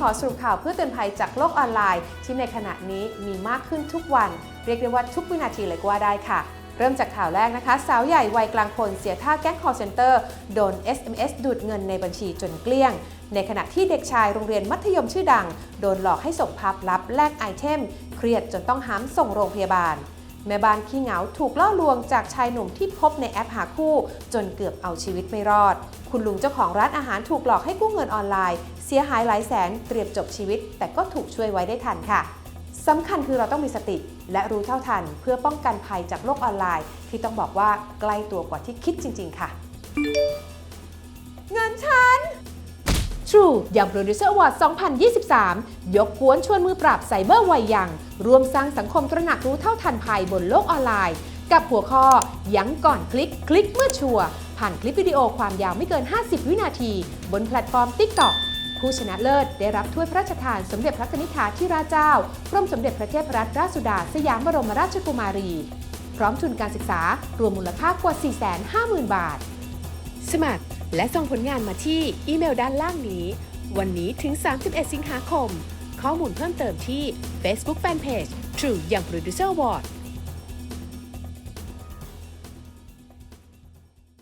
ขอสรุปข่าวเพื่อเตือนภัยจากโลกออนไลน์ ที่ในขณะนี้มีมากขึ้นทุกวัน เรียกได้ว่าทุกวินาทีเลยก็ว่าได้ค่ะ เริ่มจากข่าวแรกนะคะ สาวใหญ่วัยกลางคนเสียท่าแก๊ง call center โดน SMS ดูดเงินในบัญชีจนเกลี้ยง ในขณะที่เด็กชายโรงเรียนมัธยมชื่อดัง โดนหลอกให้ส่งภาพลับแลกไอเทม เครียดจนต้องหามส่งโรงพยาบาล แม่บ้านขี้เหงาถูกล่อลวงจากชายหนุ่มที่พบในแอปหาคู่ จนเกือบเอาชีวิตไม่รอด คุณลุงเจ้าของร้านอาหารถูกหลอกให้กู้เงินออนไลน์ เสียหายหลายแสนเตรียมจบชีวิต แต่ก็ถูกช่วยไว้ได้ทันค่ะสำคัญคือเราต้องมีสติ และรู้เท่าทัน เพื่อป้องกันภัยจากโลกออนไลน์ ที่ต้องบอกว่าใกล้ตัวกว่าที่คิดจริง ๆ ค่ะ เงินฉัน True ยัง Producer Award 2023 ยกกวนชวนมือปราบไซเบอร์วัยยังรวมสร้างสังคมตระหนักรู้เท่าทันภัยบนโลกออนไลน์ กับหัวข้อ ยังก่อนคลิก คลิกเมื่อชัวร์ผ่านคลิปวิดีโอความยาวไม่เกิน 50 วินาที บนแพลตฟอร์ม TikTok ผู้ชนะเลิศได้รับถ้วยพระราชทานสมเด็จพระนิธิาธิราชเจ้ากรมสมเด็จพระเทพรัตนราชสุดา สยามบรมราชกุมารี พร้อมทุนการศึกษารวมมูลค่ากว่า 450,000 บาท สมัครและส่งผลงานมาที่อีเมลด้านล่างนี้ วันนี้ถึง 31 สิงหาคม ข้อมูลเพิ่มเติมที่ Facebook Fanpage True Young Producer Award